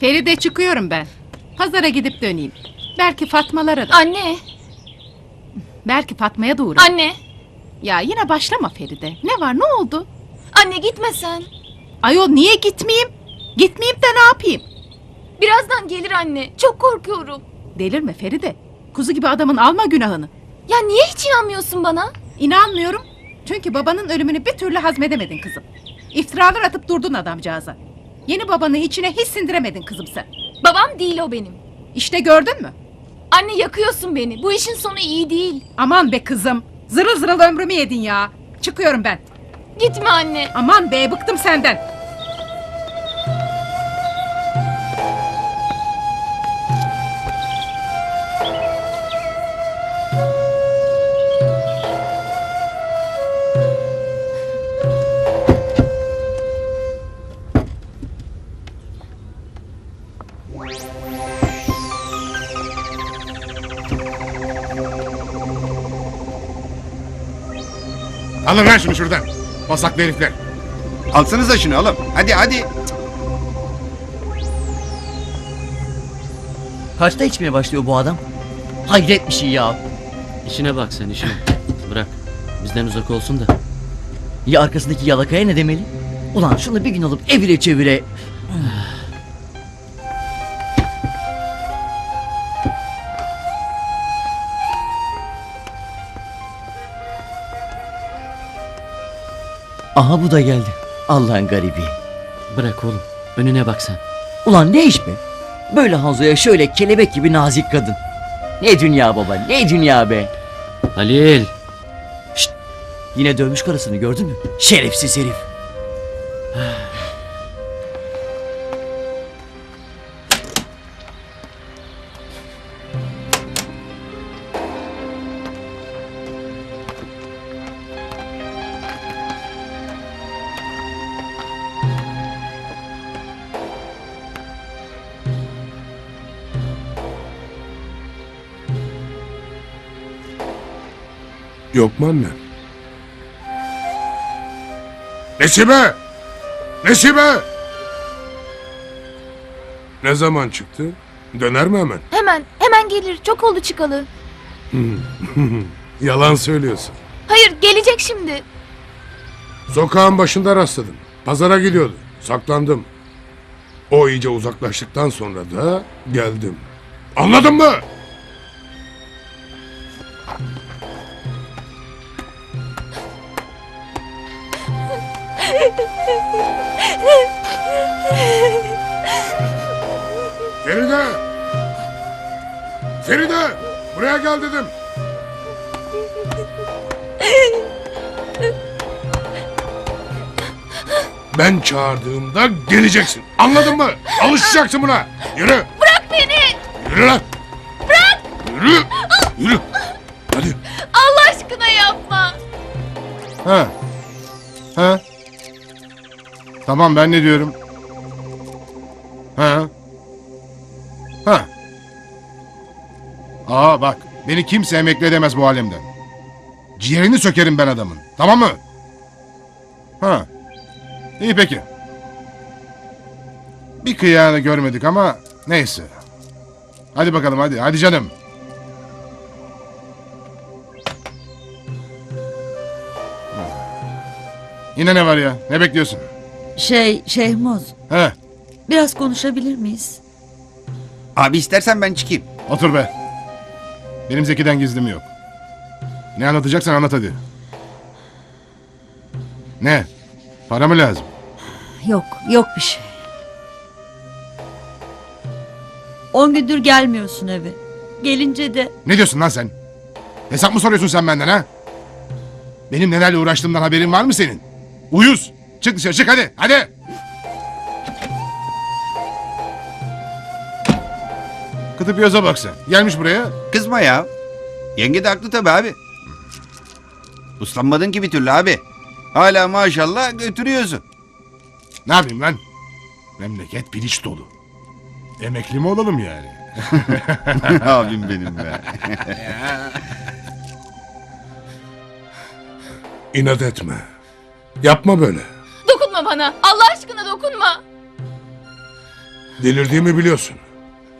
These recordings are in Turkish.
Feride çıkıyorum ben. Pazara gidip döneyim. Belki Fatmalara da. Anne, Belki Fatma'ya da uğrarım. anne, Ya yine başlama Feride. Ne var ne oldu? anne gitme sen. Ayol niye gitmeyeyim? Gitmeyeyim de ne yapayım? Birazdan gelir anne. Çok korkuyorum. Delirme Feride. Kuzu gibi adamın alma günahını. Ya niye hiç inanmıyorsun bana? İnanmıyorum. Çünkü babanın ölümünü bir türlü hazmedemedin kızım. İftiralar atıp durdun adamcağıza. Yeni babanı içine hiç sindiremedin kızım sen. Babam değil o benim. İşte gördün mü? Anne yakıyorsun beni. Bu işin sonu iyi değil. Aman be kızım. Zırıl zırıl ömrümü yedin ya. Çıkıyorum ben. Gitme anne. Aman be bıktım senden. Alın lan şunu şuradan. Pasaklı herifler. Alsanıza şunu oğlum. Hadi hadi. Kaçta içmeye başlıyor bu adam? Hayret bir şey ya. İşine bak sen işine. Bırak. Bizden uzak olsun da. Ya arkasındaki yalakaya ne demeli? Ulan şunu bir gün alıp evire çevire. Aha bu da geldi. Allah'ın garibi. Bırak oğlum. Önüne bak sen. Ulan ne iş be? Böyle Hanzo'ya şöyle kelebek gibi nazik kadın. Ne dünya baba ne dünya be. Halil. Yine dövmüş karısını gördün mü? Şerefsiz herif. Yok mu anne? Nesibe! Nesibe! Ne zaman çıktı? Döner mi hemen? Hemen, hemen gelir. Çok oldu çıkalı. Yalan söylüyorsun. Hayır, gelecek şimdi. Sokağın başında rastladım. Pazara gidiyordu. Saklandım. O iyice uzaklaştıktan sonra da geldim. Anladın mı? Feride! Feride! Buraya gel dedim. Ben çağırdığımda geleceksin. Anladın mı? Alışacaksın buna. Yürü. Bırak beni. Yürü lan. Bırak. Yürü. Yürü. Hadi. Allah aşkına yapma. Ha. Ha. Tamam ben ne diyorum? Ha. Ha. Aa bak beni kimse emekli edemez bu halimden. Ciğerini sökerim ben adamın. Tamam mı? Ha. İyi peki. Bir kıyağını görmedik ama neyse. Hadi bakalım hadi. Hadi canım. Yine ne var ya? Ne bekliyorsun? Şey Şehmoz He, biraz konuşabilir miyiz? Abi istersen ben çıkayım. otur be. Benim Zeki'den gizlim yok. Ne anlatacaksan anlat hadi. Ne? Para mı lazım? Yok yok bir şey. On gündür gelmiyorsun eve. Gelince de Ne diyorsun lan sen? Hesap mı soruyorsun sen benden ha? Benim nelerle uğraştığımdan haberin var mı senin? Uyuz! Çık dışarı çık hadi hadi! Kıtıp yoza bak sen. Gelmiş buraya. Kızma ya. Yenge de haklı tabii abi. Uslanmadın ki bir türlü abi. Hala maşallah götürüyorsun. Ne yapayım lan? Memleket piliç dolu. Emekli mi olalım yani? Abim benim be. İnat etme. Yapma böyle. Dokunma bana. Allah aşkına dokunma. Delirdiğimi biliyorsun.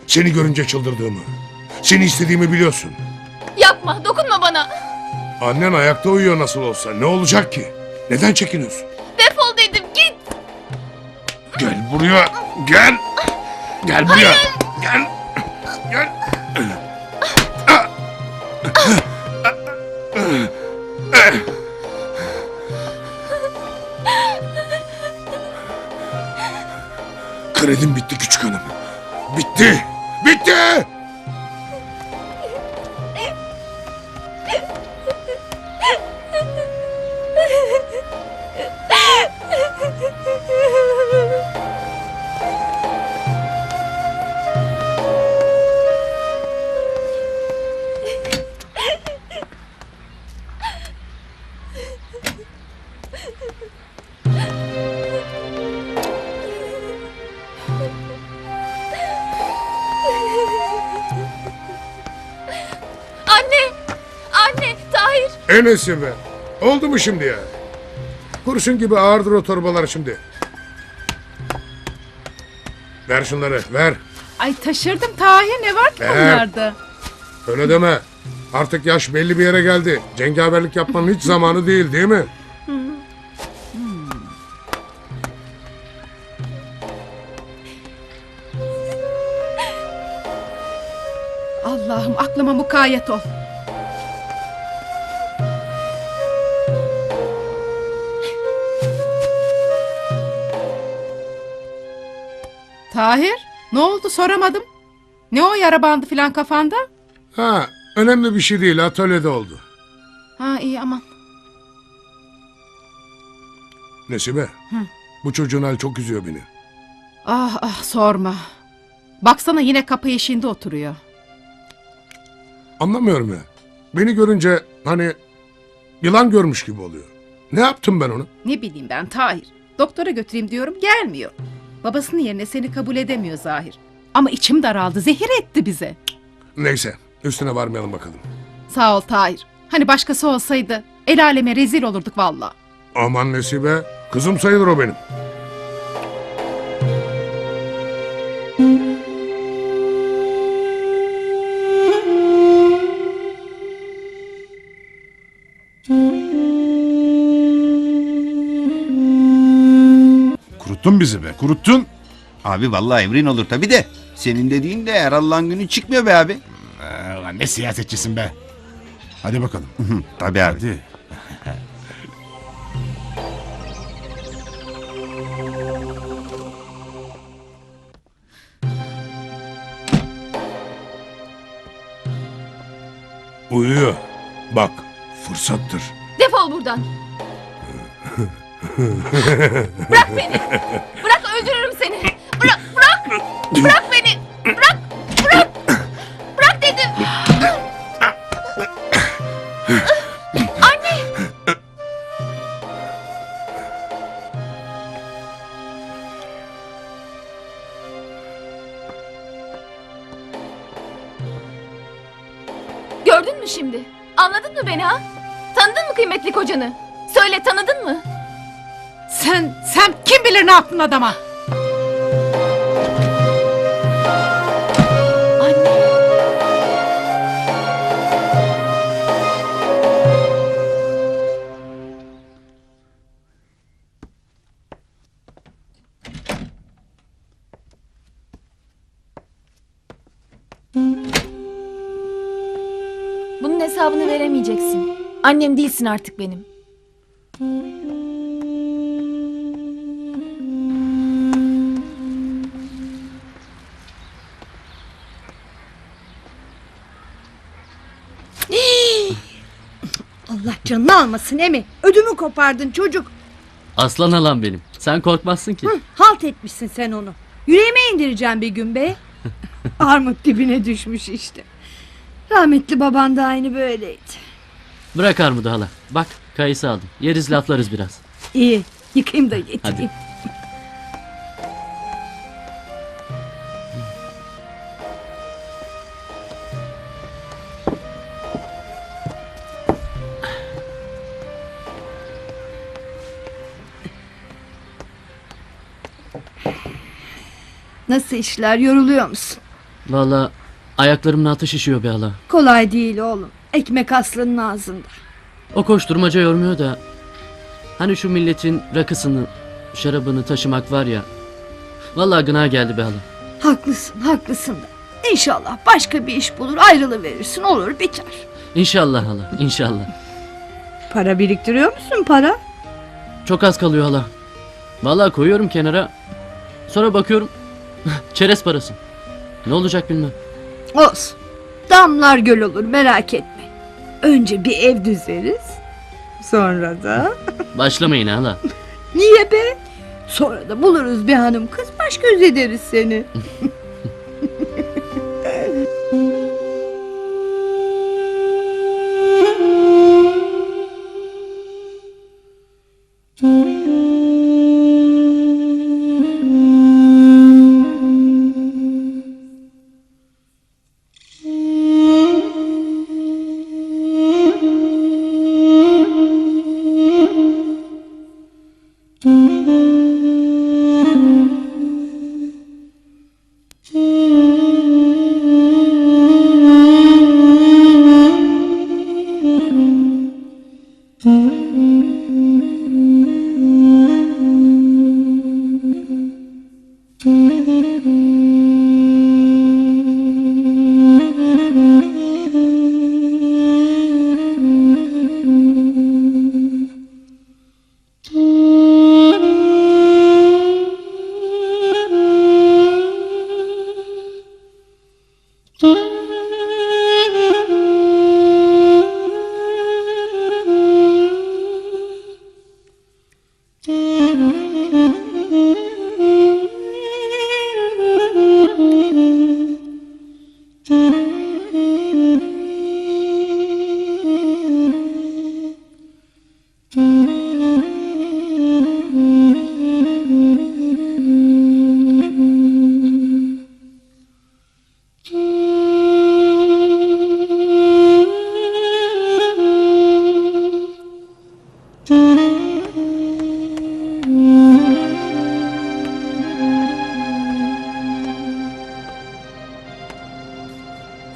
Seni görünce çıldırdığımı. Seni istediğimi biliyorsun. Yapma, dokunma bana. Annen ayakta uyuyor nasıl olsa. Ne olacak ki? Neden çekiniyorsun? Defol dedim, git. Gel buraya. Gel. Gel buraya. Gel. Gel. Kredim bitti küçük hanım. Bitti. Bitti. Enesi be. Oldu mu şimdi ya? Kurşun gibi ağırdır o torbalar şimdi. Ver şunları ver. Ay taşırdım Tahir ne var ki Ver. bunlarda? Öyle deme. Artık yaş belli bir yere geldi. Cengaverlik yapmanın hiç zamanı değil değil mi? Allah'ım aklıma mukayyet ol. Tahir ne oldu soramadım. Ne o yara bandı filan kafanda? Ha, önemli bir şey değil. Atölyede oldu. Ha iyi aman. Nesibe. Bu çocuğun hali çok üzüyor beni. Ah ah sorma. Baksana yine kapı eşiğinde oturuyor. Anlamıyorum ya. Beni görünce hani yılan görmüş gibi oluyor. Ne yaptım ben ona? Ne bileyim ben Tahir. Doktora götüreyim diyorum gelmiyor. Babasının yerine seni kabul edemiyor Zahir. Ama içim daraldı zehir etti bize. Neyse üstüne varmayalım bakalım. Sağ ol Tahir. Hani başkası olsaydı el aleme rezil olurduk valla. Aman Nesibe. Kızım sayılır o benim. Kuruttun bizi be kuruttun. Abi vallahi evrin olur tabi de. Senin dediğin de her Allah'ın günü çıkmıyor be abi. Ee, ne siyasetçisin be. Hadi bakalım. Tabi abi. Hadi. Bırak. Beni. Bırak, bırak. Bırak dedim. Anne. Gördün mü şimdi? Anladın mı beni ha? Tanıdın mı kıymetli kocanı? Söyle tanıdın mı? Sen, sen kim bilir ne yaptın adama? Bunun hesabını veremeyeceksin. Annem değilsin artık benim. Allah canını almasın Emi. Ödümü kopardın çocuk. Aslan alan benim. Sen korkmazsın ki. Hı, halt etmişsin sen onu. Yüreğime indireceğim bir gün be. Armut dibine düşmüş işte. Rahmetli baban da aynı böyleydi. Bırak armudu hala. Bak kayısı aldım. Yeriz laflarız biraz. İyi yıkayayım da getireyim. Nasıl işler yoruluyor musun? Valla ayaklarımın altı şişiyor be hala. Kolay değil oğlum. Ekmek aslının ağzında. O koşturmaca yormuyor da. Hani şu milletin rakısını, şarabını taşımak var ya. Valla gına geldi be hala. Haklısın haklısın da. İnşallah başka bir iş bulur ayrılıverirsin olur biter. İnşallah hala, inşallah. Para biriktiriyor musun para? Çok az kalıyor hala. Valla koyuyorum kenara. Sonra bakıyorum. Çerez parası. Ne olacak bilmem. Olsun. Damlar göl olur merak etme. Önce bir ev düzeriz. Sonra da... Başlamayın hala. Niye be? Sonra da buluruz bir hanım kız baş göz ederiz seni.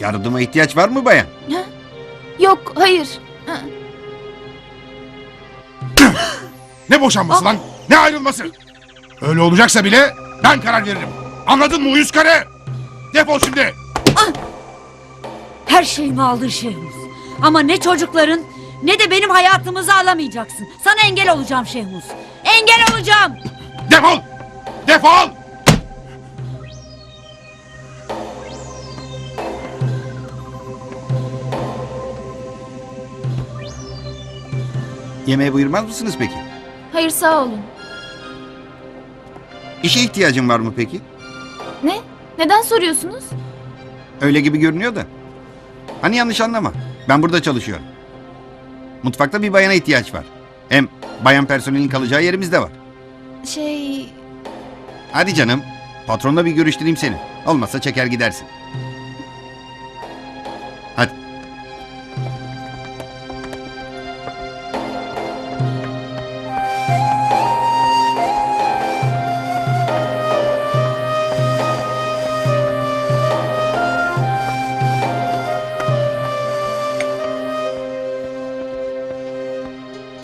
Yardıma ihtiyaç var mı bayan? Yok hayır. Ne boşanması lan? Ne ayrılması? Öyle olacaksa bile ben karar veririm. Anladın mı uyuz karı? Defol şimdi. Her şeyimi aldın Şehmuz. Ama ne çocukların ne de benim hayatımızı alamayacaksın. Sana engel olacağım Şehmuz. Engel olacağım. Defol. Defol. Yemeğe buyurmaz mısınız peki? Hayır sağ olun. İşe ihtiyacın var mı peki? Ne? Neden soruyorsunuz? Öyle gibi görünüyor da. Hani yanlış anlama. Ben burada çalışıyorum. Mutfakta bir bayana ihtiyaç var. Hem bayan personelin kalacağı yerimiz de var. Şey... Hadi canım. Patronla bir görüştüreyim seni. Olmazsa çeker gidersin.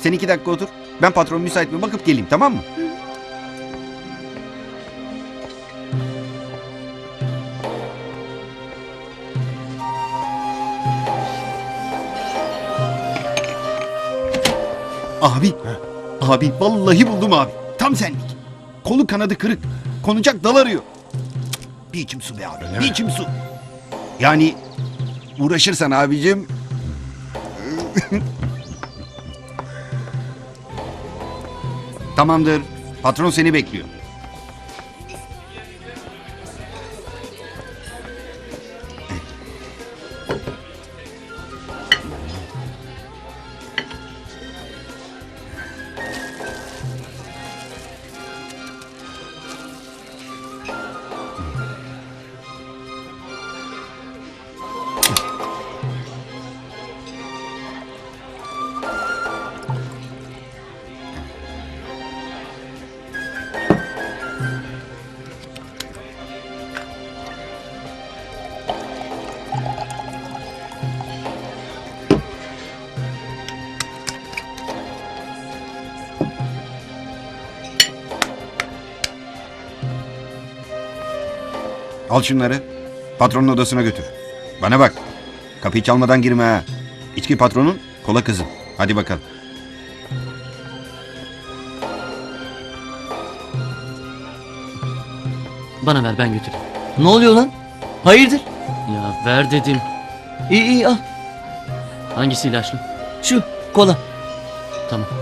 Sen iki dakika otur. Ben patron müsait mi bakıp geleyim tamam mı? Abi. Abi vallahi buldum abi. Tam senlik. Kolu kanadı kırık. Konacak dal arıyor. Bir içim su be abi. Bir içim su. Yani uğraşırsan abicim. Tamamdır. Patron seni bekliyor. Al şunları. Patronun odasına götür. Bana bak. Kapıyı çalmadan girme ha. İçki patronun, kola kızım. Hadi bakalım. Bana ver ben götüreyim. Ne oluyor lan? Hayırdır? Ya ver dedim. İyi iyi al. Hangisi ilaçlı? Şu kola. Tamam.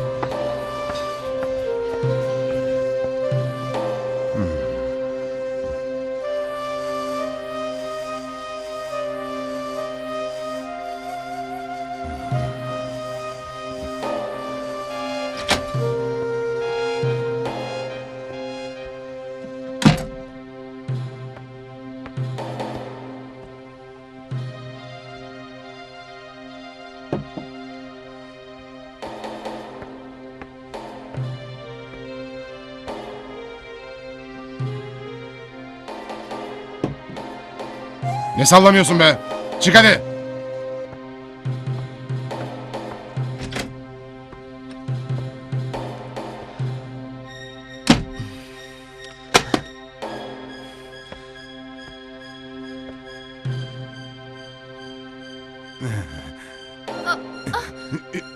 Ne sallamıyorsun be? Çık hadi.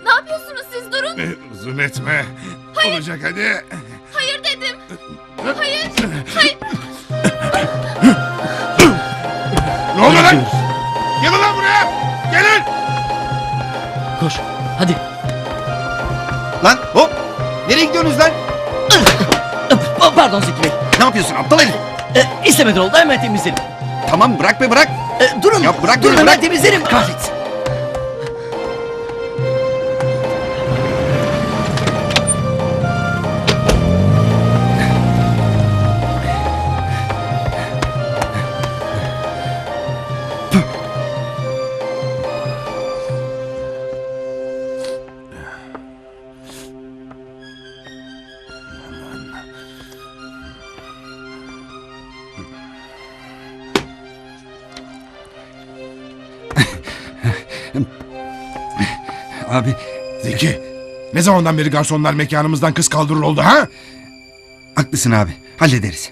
Ne yapıyorsunuz siz durun. Uzun etme. Olacak hadi. Hayır dedim. Hayır. Hayır. Lan? Gidiyoruz. Gelin lan buraya. Gelin. Koş. Hadi. Lan hop! Nereye gidiyorsunuz lan? Pa- Pardon Zeki Bey. Ne yapıyorsun aptal herif? Ee, istemeden oldu hemen temizlerim. Tamam bırak be bırak. Ee, durun. Ya bırak durun beni, hemen bırak. temizlerim. Kahretsin. Abi Zeki. Ne zamandan beri garsonlar mekanımızdan kız kaldırır oldu ha? haklısın abi. Hallederiz.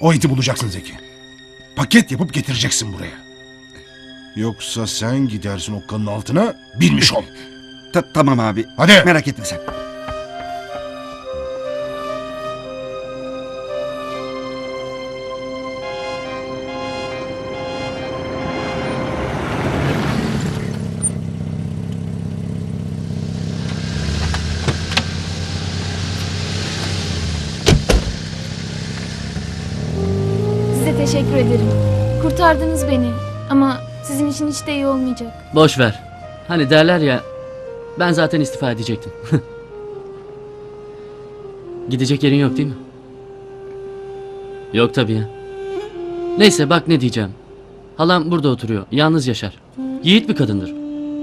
O iti bulacaksın Zeki. Paket yapıp getireceksin buraya. Yoksa sen gidersin okkanın altına bilmiş ol. Ta- tamam abi. Hadi. Merak etme sen. Kurtardınız beni. Ama sizin için hiç de iyi olmayacak. Boş ver. Hani derler ya ben zaten istifa edecektim. Gidecek yerin yok değil mi? Yok tabii ya. Neyse bak ne diyeceğim. Halam burada oturuyor. Yalnız yaşar. Yiğit bir kadındır.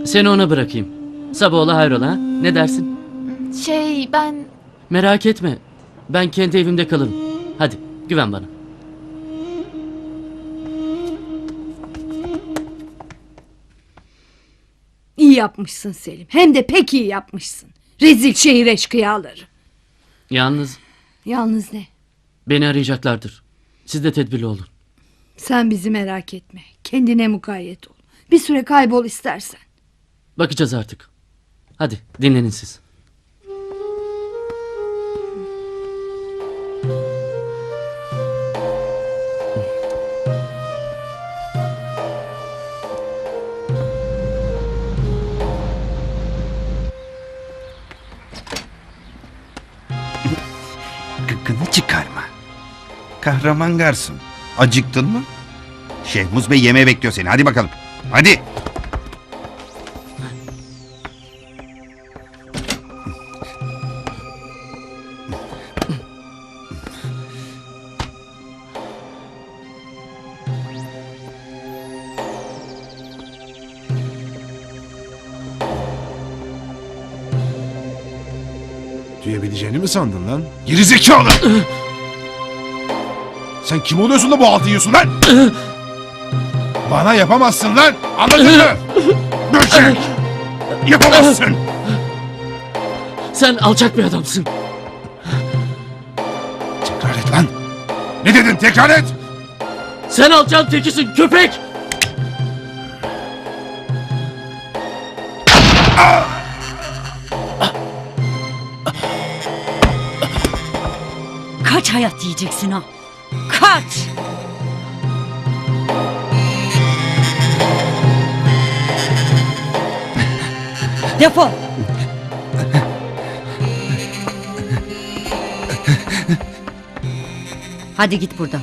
Seni ona bırakayım. Sabah ola hayrola ha? Ne dersin? Şey ben... Merak etme. Ben kendi evimde kalırım. Hadi güven bana. İyi yapmışsın Selim. Hem de pek iyi yapmışsın. Rezil şehir eşkıyaları. Yalnız Yalnız ne? beni arayacaklardır. Siz de tedbirli olun. Sen bizi merak etme. Kendine mukayyet ol. Bir süre kaybol istersen. Bakacağız artık. Hadi dinlenin siz. Kahraman garson. Acıktın mı? Şehmuz Bey yemeğe bekliyor seni. Hadi bakalım. Hadi. Duyabileceğini mi sandın lan? Geri zekalı! Sen kim oluyorsun da bu altı yiyorsun lan? Bana yapamazsın lan! Anladın mı? Böcek! Yapamazsın! Sen alçak bir adamsın. Tekrar et lan! Ne dedin tekrar et! Sen alçağın tekisin köpek! Kaç hayat yiyeceksin ha? Kaç! Defol! Hadi git buradan.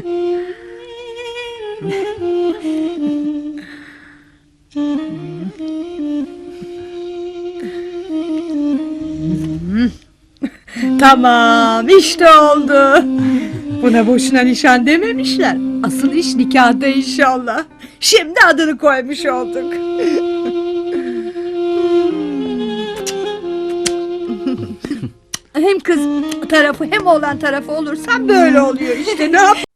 Tamam işte oldu. Buna boşuna nişan dememişler. Asıl iş nikahta inşallah. Şimdi adını koymuş olduk. hem kız tarafı hem oğlan tarafı olursan böyle oluyor işte ne yap